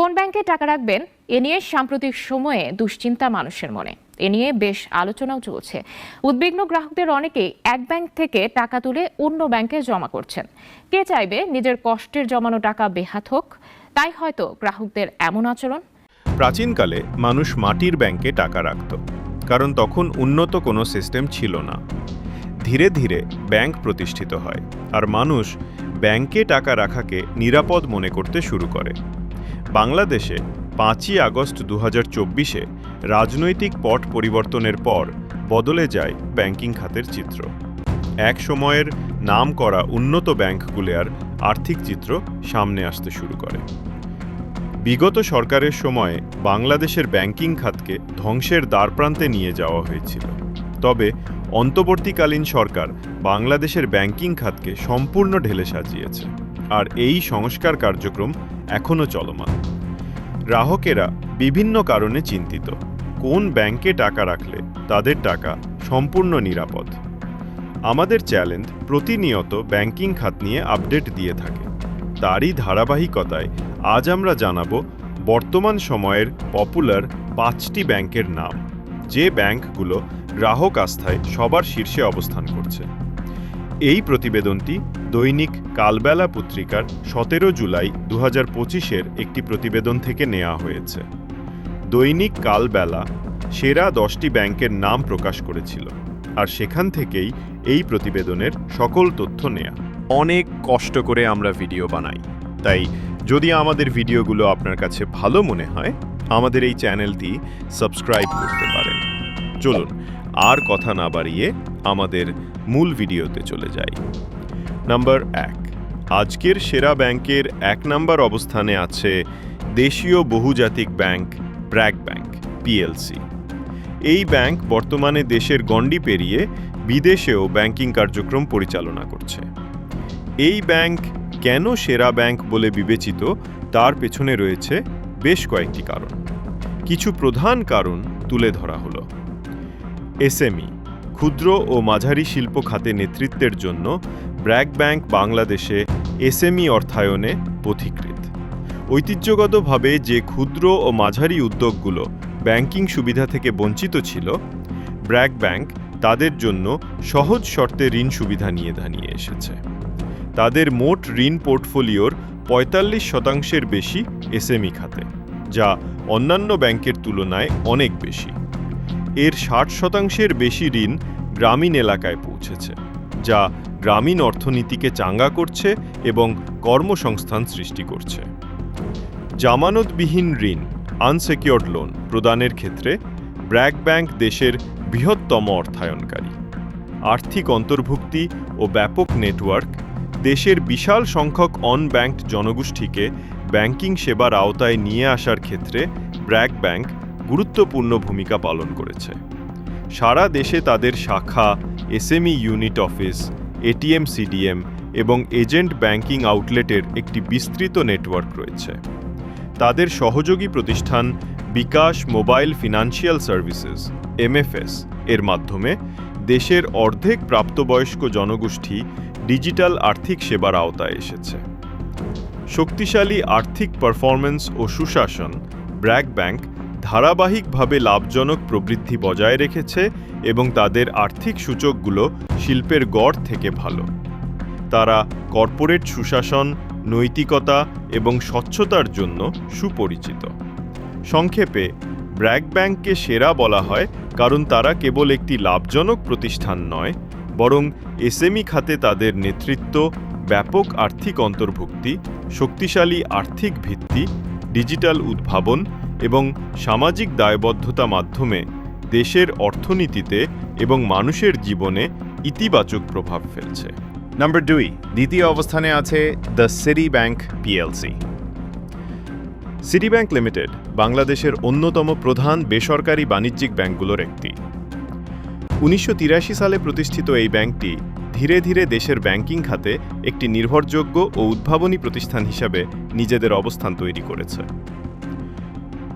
কোন ব্যাংকে টাকা রাখবেন? এ নিয়ে সাম্প্রতিক সময়ে দুশ্চিন্তা মানুষের মনে। এ নিয়ে বেশ আলোচনাও চলছে। উদ্বিগ্ন গ্রাহকদের অনেকেই এক ব্যাংক থেকে টাকা তুলে অন্য ব্যাংকে জমা করছেন। কে চাইবে নিজের কষ্টের জমানো টাকা বেহাত হোক? তাই হয়তো গ্রাহকদের এমন আচরণ। প্রাচীনকালে মানুষ মাটির ব্যাংকে টাকা রাখত, কারণ তখন উন্নত কোনো সিস্টেম ছিল না। ধীরে ধীরে ব্যাংক প্রতিষ্ঠিত হয়, আর মানুষ ব্যাংকে টাকা রাখাকে নিরাপদ মনে করতে শুরু করে। বাংলাদেশে পাঁচই আগস্ট দু চব্বিশে রাজনৈতিক পট পরিবর্তনের পর বদলে যায় ব্যাংকিং খাতের চিত্র। এক সময়ের নাম করা উন্নত ব্যাংকগুলোর আর্থিক চিত্র সামনে আসতে শুরু করে। বিগত সরকারের সময়ে বাংলাদেশের ব্যাংকিং খাতকে ধ্বংসের দ্বারপ্রান্তে নিয়ে যাওয়া হয়েছিল। তবে অন্তর্বর্তীকালীন সরকার বাংলাদেশের ব্যাংকিং খাতকে সম্পূর্ণ ঢেলে সাজিয়েছে। আর এই সংস্কার কার্যক্রম এখনও চলমান। গ্রাহকেরা বিভিন্ন কারণে চিন্তিত। কোন ব্যাংকে টাকা রাখলে তাদের টাকা সম্পূর্ণ নিরাপদ? আমাদের চ্যালেঞ্জ প্রতিনিয়ত ব্যাংকিং খাত নিয়ে আপডেট দিয়ে থাকে। তারই ধারাবাহিকতায় আজ আমরা জানাব বর্তমান সময়ের পপুলার পাঁচটি ব্যাংকের নাম, যে ব্যাংকগুলো গ্রাহক আস্থায় সবার শীর্ষে অবস্থান করছে। এই প্রতিবেদনটি দৈনিক কালবেলা পত্রিকার সতেরো জুলাই দু হাজার একটি প্রতিবেদন থেকে নেওয়া হয়েছে। দৈনিক কালবেলা সেরা দশটি ব্যাংকের নাম প্রকাশ করেছিল আর সেখান থেকেই এই প্রতিবেদনের সকল তথ্য নেয়া। অনেক কষ্ট করে আমরা ভিডিও বানাই। তাই যদি আমাদের ভিডিওগুলো আপনার কাছে ভালো মনে হয়, আমাদের এই চ্যানেলটি সাবস্ক্রাইব করতে পারেন। চলুন, আর কথা না বাড়িয়ে আমাদের মূল ভিডিওতে চলে যাই। নাম্বার এক, আজকের সেরা ব্যাংকের এক নাম্বার অবস্থানে আছে দেশীয় বহুজাতিক ব্যাংক ব্র্যাক ব্যাংক, পিএলসি। এই ব্যাংক বর্তমানে দেশের গণ্ডি পেরিয়ে বিদেশেও ব্যাংকিং কার্যক্রম পরিচালনা করছে। এই ব্যাংক কেন সেরা ব্যাংক বলে বিবেচিত তার পেছনে রয়েছে বেশ কয়েকটি কারণ। কিছু প্রধান কারণ তুলে ধরা হলো। এসএমই ক্ষুদ্র ও মাঝারি শিল্প খাতে নেতৃত্বের জন্য ব্র্যাক ব্যাংক বাংলাদেশে এসএমই অর্থায়নে পথিকৃত ঐতিহ্যগতভাবে যে ক্ষুদ্র ও মাঝারি উদ্যোগগুলো ব্যাংকিং সুবিধা থেকে বঞ্চিত ছিল, ব্র্যাক ব্যাংক তাদের জন্য সহজ শর্তে ঋণ সুবিধা নিয়ে দাঁড়িয়ে এসেছে। তাদের মোট ঋণ পোর্টফোলিওর পঁয়তাল্লিশ শতাংশের বেশি এসএমই খাতে, যা অন্যান্য ব্যাংকের তুলনায় অনেক বেশি। এর ষাট শতাংশের বেশি ঋণ গ্রামীণ এলাকায় পৌঁছেছে, যা গ্রামীণ অর্থনীতিকে চাঙ্গা করছে এবং কর্মসংস্থান সৃষ্টি করছে। জামানতবিহীন ঋণ আনসেকিওর্ড লোন প্রদানের ক্ষেত্রে ব্র্যাক ব্যাংক দেশের বৃহত্তম অর্থায়নকারী। আর্থিক অন্তর্ভুক্তি ও ব্যাপক নেটওয়ার্ক, দেশের বিশাল সংখ্যক অন ব্যাংকড জনগোষ্ঠীকে ব্যাংকিং সেবার আওতায় নিয়ে আসার ক্ষেত্রে ব্র্যাক ব্যাংক গুরুত্বপূর্ণ ভূমিকা পালন করেছে। সারা দেশে তাদের শাখা, SME unit office, ATM CDM এবং এজেন্ট ব্যাংকিং আউটলেটের একটি বিস্তৃত নেটওয়ার্ক রয়েছে। তাদের সহযোগী প্রতিষ্ঠান bKash mobile financial services, MFS. এর মাধ্যমে দেশের অর্ধেক প্রাপ্তবয়স্ক জনগোষ্ঠী ডিজিটাল আর্থিক সেবার আওতায় এসেছে। শক্তিশালী আর্থিক পারফরম্যান্স ও সুশাসন, ব্র্যাক ব্যাংক ধারাবাহিকভাবে লাভজনক প্রবৃদ্ধি বজায় রেখেছে এবং তাদের আর্থিক সূচকগুলো শিল্পের গড় থেকে ভালো। তারা কর্পোরেট সুশাসন, নৈতিকতা এবং স্বচ্ছতার জন্য সুপরিচিত। সংক্ষেপে, ব্র্যাক ব্যাংককে সেরা বলা হয় কারণ তারা কেবল একটি লাভজনক প্রতিষ্ঠান নয়, বরং এসএমই খাতে তাদের নেতৃত্ব, ব্যাপক আর্থিক অন্তর্ভুক্তি, শক্তিশালী আর্থিক ভিত্তি, ডিজিটাল উদ্ভাবন এবং সামাজিক দায়বদ্ধতা মাধ্যমে দেশের অর্থনীতিতে এবং মানুষের জীবনে ইতিবাচক প্রভাব ফেলছে। নাম্বার দুই, দ্বিতীয় অবস্থানে আছে the city bank PLC city bank limited বাংলাদেশের অন্যতম প্রধান বেসরকারি বাণিজ্যিক ব্যাংকগুলোর একটি। উনিশশো তিরাশি সালে প্রতিষ্ঠিত এই ব্যাংকটি ধীরে ধীরে দেশের ব্যাংকিং খাতে একটি নির্ভরযোগ্য ও উদ্ভাবনী প্রতিষ্ঠান হিসাবে নিজেদের অবস্থান তৈরি করেছে।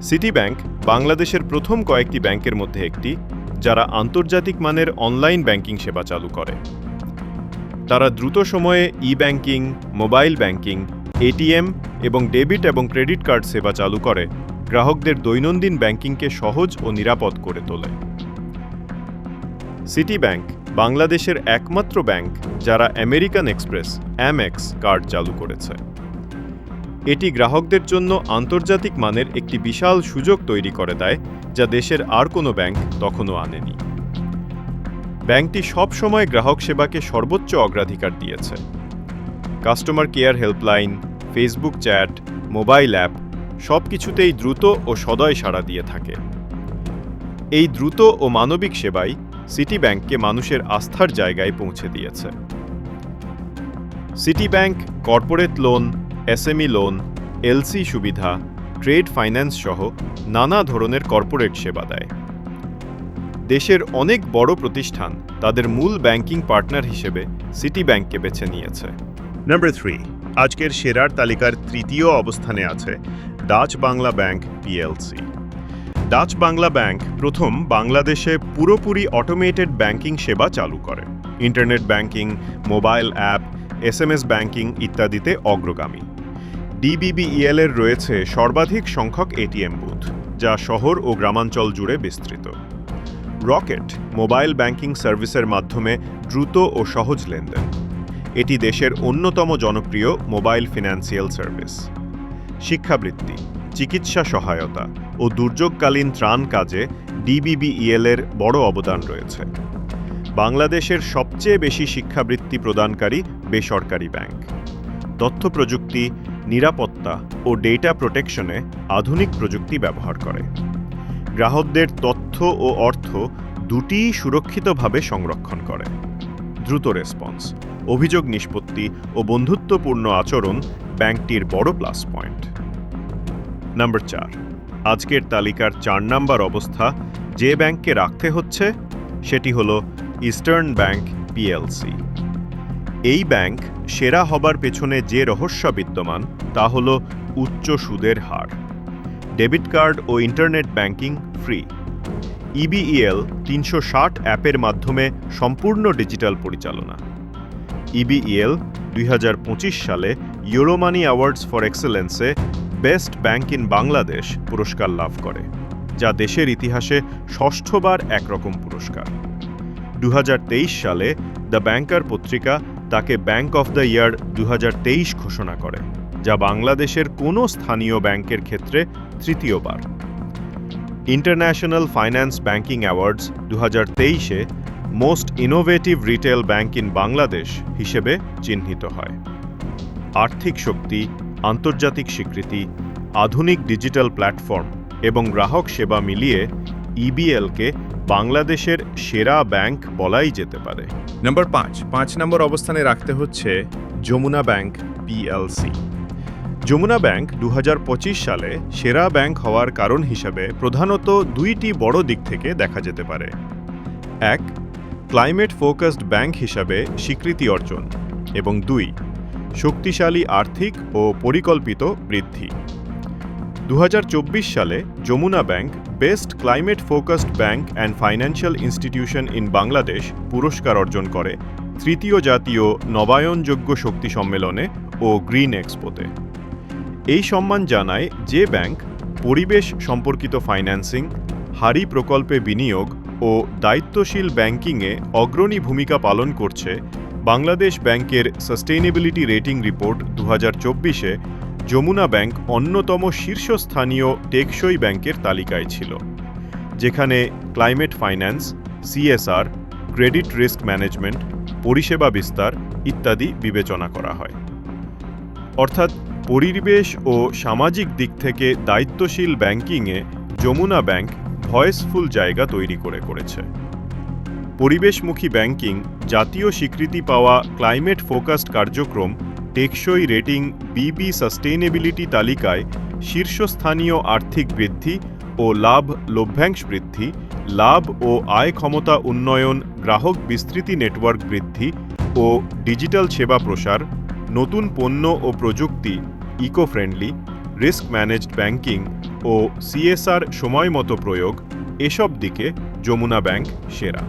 সিটি ব্যাংক বাংলাদেশের প্রথম কয়েকটি ব্যাংকের মধ্যে একটি, যারা আন্তর্জাতিক মানের অনলাইন ব্যাংকিং সেবা চালু করে। তারা দ্রুত সময়ে e banking mobile banking, ATM এবং ডেবিট এবং ক্রেডিট কার্ড সেবা চালু করে, গ্রাহকদের দৈনন্দিন ব্যাংকিংকে সহজ ও নিরাপদ করে তোলে। সিটি ব্যাংক বাংলাদেশের একমাত্র ব্যাংক, যারা আমেরিকান এক্সপ্রেস অ্যামেক্স কার্ড চালু করেছে। এটি গ্রাহকদের জন্য আন্তর্জাতিক মানের একটি বিশাল সুযোগ তৈরি করে দেয়, যা দেশের আর কোনো ব্যাংক তখনও আনেনি। ব্যাংকটি সবসময় গ্রাহক সেবাকে সর্বোচ্চ অগ্রাধিকার দিয়েছে। Customer care helpline, Facebook chat, mobile app সব কিছুতেই দ্রুত ও সদয় সাড়া দিয়ে থাকে। এই দ্রুত ও মানবিক সেবাই সিটি ব্যাংককে মানুষের আস্থার জায়গায় পৌঁছে দিয়েছে। City bank corporate loan SME loan, LC সুবিধা, ট্রেড ফাইন্যান্স সহ নানা ধরনের কর্পোরেট সেবা দেয়। দেশের অনেক বড় প্রতিষ্ঠান তাদের মূল ব্যাংকিং পার্টনার হিসেবে সিটি ব্যাংককে বেছে নিয়েছে। নাম্বার থ্রি আজকের সেরার তালিকার তৃতীয় অবস্থানে আছে Dutch Bangla bank PLC Dutch Bangla bank প্রথম বাংলাদেশে পুরোপুরি অটোমেটেড ব্যাংকিং সেবা চালু করে। Internet banking mobile app S M S banking ইত্যাদিতে অগ্রগামী। ডিবিবিইএল এর রয়েছে সর্বাধিক সংখ্যক এটিএম বুথ, যা শহর ও গ্রামাঞ্চল জুড়ে বিস্তৃত। রকেট, মোবাইল ব্যাংকিং সার্ভিসের মাধ্যমে দ্রুত ও সহজ লেনদেন। এটি দেশের অন্যতম জনপ্রিয় মোবাইল ফিনান্সিয়াল সার্ভিস। শিক্ষাবৃত্তি, চিকিৎসা সহায়তা ও দুর্যোগকালীন ত্রাণ কাজে ডিবিবিইএল এর বড় অবদান রয়েছে। বাংলাদেশের সবচেয়ে বেশি শিক্ষাবৃত্তি প্রদানকারী বেসরকারি ব্যাংক। তথ্য প্রযুক্তি নিরাপত্তা ও ডেটা প্রোটেকশনে আধুনিক প্রযুক্তি ব্যবহার করে। গ্রাহকদের তথ্য ও অর্থ দুটিই সুরক্ষিতভাবে সংরক্ষণ করে। দ্রুত রেসপন্স, অভিযোগ নিষ্পত্তি ও বন্ধুত্বপূর্ণ আচরণ ব্যাংকটির বড় প্লাস পয়েন্ট। নাম্বার চার, আজকের তালিকার চার নাম্বার অবস্থা যে ব্যাংককে রাখতে হচ্ছে, সেটি হল ইস্টার্ন ব্যাংক পিএলসি। এই ব্যাংক সেরা হবার পেছনে যে রহস্য বিদ্যমান, তা হল উচ্চ সুদের হার। ডেবিট কার্ড ও ইন্টারনেট ব্যাংকিং ফ্রি। ইবিইএল তিনশো ষাট অ্যাপের মাধ্যমে সম্পূর্ণ ডিজিটাল পরিচালনা। ইবিইএল দুই সালে ইউরোমানি অ্যাওয়ার্ডস ফর এক্সেলেন্সে বেস্ট ব্যাংক ইন বাংলাদেশ পুরস্কার লাভ করে, যা দেশের ইতিহাসে ষষ্ঠবার একরকম পুরস্কার। দু হাজার তেইশ সালে দ্য ব্যাংকার পত্রিকা তাকে ব্যাংক অফ দ্য ইয়ার দু হাজার তেইশ ঘোষণা করে, যা বাংলাদেশের কোনো স্থানীয় ব্যাংকের ক্ষেত্রে তৃতীয়বার। ইন্টারন্যাশনাল ফাইন্যান্স ব্যাংকিং অ্যাওয়ার্ডস দু হাজার তেইশে most innovative retail bank in Bangladesh হিসেবে চিহ্নিত হয়। আর্থিক শক্তি, আন্তর্জাতিক স্বীকৃতি, আধুনিক ডিজিটাল প্ল্যাটফর্ম এবং গ্রাহক সেবা মিলিয়ে ইবিএলকে বাংলাদেশের সেরা ব্যাংক বলাই যেতে পারে। নম্বর পাঁচ পাঁচ নম্বর অবস্থানে রাখতে হচ্ছে Jamuna bank PLC Jamuna bank দু হাজার পঁচিশ সালে সেরা ব্যাংক হওয়ার কারণ হিসাবে প্রধানত দুইটি বড় দিক থেকে দেখা যেতে পারে। এক, ক্লাইমেট ফোকাসড ব্যাংক হিসাবে স্বীকৃতি অর্জন। এবং দুই, শক্তিশালী আর্থিক ও পরিকল্পিত বৃদ্ধি। দু হাজার চব্বিশ সালে Jamuna bank best climate focused bank and financial institution in Bangladesh পুরস্কার অর্জন করে তৃতীয় জাতীয় নবায়নযোগ্য শক্তি সম্মেলনে ও গ্রিন এক্সপোতে। এই সম্মান জানায় যে ব্যাংক পরিবেশ সম্পর্কিত ফাইন্যান্সিং, হারি প্রকল্পে বিনিয়োগ ও দায়িত্বশীল ব্যাংকিংয়ে অগ্রণী ভূমিকা পালন করছে বাংলাদেশ ব্যাংকের সাস্টেইনেবিলিটি রেটিং রিপোর্ট দু হাজার চব্বিশে যমুনা ব্যাংক অন্যতম শীর্ষস্থানীয় টেকসই ব্যাংকের তালিকায় ছিল, যেখানে climate finance, CSR, credit risk management, পরিষেবা বিস্তার ইত্যাদি বিবেচনা করা হয়। অর্থাৎ পরিবেশ ও সামাজিক দিক থেকে দায়িত্বশীল ব্যাংকিংয়ে যমুনা ব্যাংক ভয়েসফুল জায়গা তৈরি করে করেছে। পরিবেশমুখী ব্যাংকিং, জাতীয় স্বীকৃতি পাওয়া ক্লাইমেট ফোকাসড কার্যক্রম টেকসই রেটিং বিবি সাস্টেইনেবিলিটি তালিকায় শীর্ষস্থানীয় আর্থিক বৃদ্ধি ও লাভ লভ্যাংশ বৃদ্ধি, লাভ ও আয় ক্ষমতা উন্নয়ন, গ্রাহক বিস্তৃতি নেটওয়ার্ক বৃদ্ধি ও ডিজিটাল সেবা প্রসার, নতুন পণ্য ও প্রযুক্তি eco friendly risk managed banking ও সিএসআর সময়মতো প্রয়োগ, এসব দিকে যমুনা ব্যাংক সেরা।